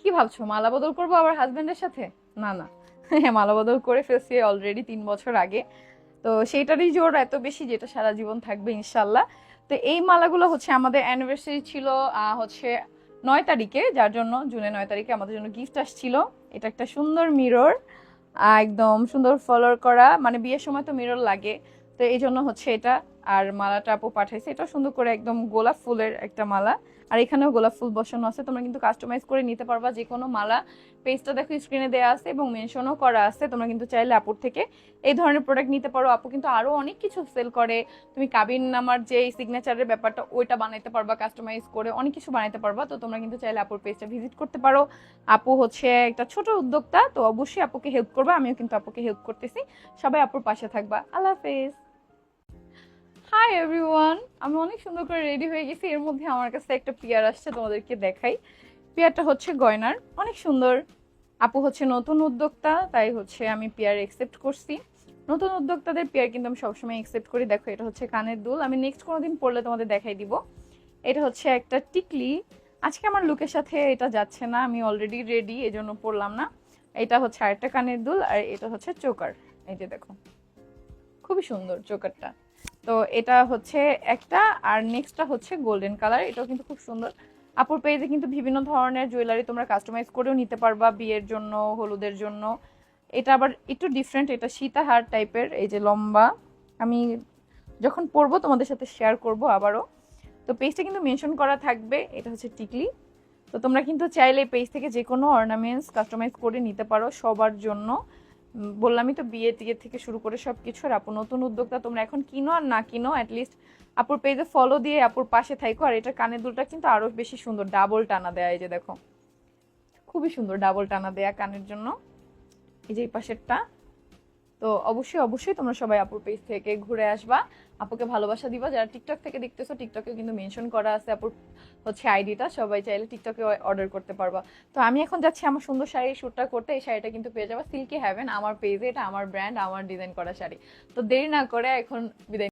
কি ভাবছ? মালা বদল করব আবার হাজবেন্ডের সাথে? না না। হ্যাঁ মালা বদল করে ফেলছি অলরেডি তিন বছর আগে। তো সেইটারই জোর এত বেশি যেটা সারা জীবন থাকবে ইনশাল্লাহ তো এই মালাগুলো হচ্ছে আমাদের অ্যানিভার্সারি ছিল হচ্ছে নয় তারিখে, যার জন্য জুনের নয় তারিখে আমাদের জন্য গিফট আসছিল। এটা একটা সুন্দর মিরর একদম সুন্দর ফলোর করা। মানে বিয়ের সময় তো মিরর লাগে। তো এই জন্য হচ্ছে এটা আর মালাটা আপু পাঠাইছে। এটা সুন্দর করে একদম গোলাপ ফুলের একটা মালা। আর এখানেও গোলাপ ফুল বসানো আছে। তোমরা কিন্তু কাস্টমাইজ করে নিতে পারবা যে কোনো মালা। পেজটা দেখো স্ক্রিনে দেওয়া আছে এবং মেনশনও করা আছে। তোমরা কিন্তু চাইলে আপুর থেকে এই ধরনের প্রোডাক্ট নিতে পারো। আপু কিন্তু আরও অনেক কিছু সেল করে। তুমি কাবিন নামার যে সিগনেচারের ব্যাপারটা, ওইটা বানাইতে পারবা কাস্টমাইজ করে অনেক কিছু বানাইতে পারবা। তো তোমরা কিন্তু চাইলে আপুর পেজটা ভিজিট করতে পারো। আপু হচ্ছে একটা ছোট উদ্যোক্তা। তো অবশ্যই আপুকে হেল্প করবা। আমিও কিন্তু আপুকে হেল্প করতেছি। সবাই আপুর পাশে থাকবা। আল্লাহ হাফেজ। হাই এভরিওয়ান আমি অনেক সুন্দর করে রেডি হয়ে গেছি। এর মধ্যে আমার কাছে একটা পিয়ার আসছে, তোমাদেরকে দেখাই। পিয়ারটা হচ্ছে গয়নার। অনেক সুন্দর। আপু হচ্ছে নতুন উদ্যোক্তা, তাই হচ্ছে আমি পিয়ার একসেপ্ট করছি। নতুন উদ্যোক্তাদের পেয়ার কিন্তু আমি সবসময় একসেপ্ট করি। দেখো, এটা হচ্ছে কানের দুল। আমি নেক্সট কোনোদিন পড়লে তোমাদের দেখাই দিব। এটা হচ্ছে একটা টিকলি। আজকে আমার লুকের সাথে এটা যাচ্ছে না। আমি অলরেডি রেডি এই জন্য পড়লাম না। এটা হচ্ছে আরেকটা কানের দুল আর এটা হচ্ছে চোকার। এই যে দেখো, খুবই সুন্দর চোকারটা। তো এটা হচ্ছে একটা, আর নেক্সটটা হচ্ছে গোল্ডেন কালার এটাও কিন্তু খুব সুন্দর। আপুর পেজে কিন্তু বিভিন্ন ধরনের জুয়েলারি তোমরা কাস্টমাইজ করেও নিতে পারবা বিয়ের জন্য, হলুদের জন্য। এটা আবার একটু ডিফারেন্ট এটা সীতাহার টাইপের এই যে লম্বা। আমি যখন পরবো তোমাদের সাথে শেয়ার করব আবারও। তো পেজটা কিন্তু মেনশন করা থাকবে, এটা হচ্ছে টিকলি। তো তোমরা কিন্তু চাইলে পেজ থেকে যে কোনো অর্নামেন্টস কাস্টমাইজ করে নিতে পারো সবার জন্য। বললামই তো বিয়ে টিয়ে থেকে শুরু করে সব কিছু আর আপু, নতুন উদ্যোক্তা তোমরা এখন কিনো আর না কিনো অ্যাটলিস্ট আপুর পেজে ফলো দিয়ে আপুর পাশে থাইকো। আর এটা কানের দুলটা কিন্তু আরও বেশি সুন্দর ডাবল টানা দেয়া, এই যে দেখো। খুবই সুন্দর ডাবল টানা দেয়া কানের জন্য। এই যে এই পাশেরটা। তো অবশ্যই অবশ্যই তোমরা সবাই আপুর পেজ থেকে ঘুরে আসবা। আপুকে ভালোবাসা দিবা। যারা টিকটক থেকে দেখতেছো টিকটকেও কিন্তু মেনশন করা আছে আপুর হচ্ছে আইডিটা সবাই চাইলে টিকটকে অর্ডার করতে পারবা। তো আমি এখন যাচ্ছি আমার সুন্দর শাড়ি শ্যুটটা করতে। এই শাড়িটা কিন্তু পেয়ে যাব। সিল্কি হ্যাভেন আমার পেজে এটা, আমার ব্র্যান্ড আমার ডিজাইন করা শাড়ি। তো দেরি না করে এখন বিদায়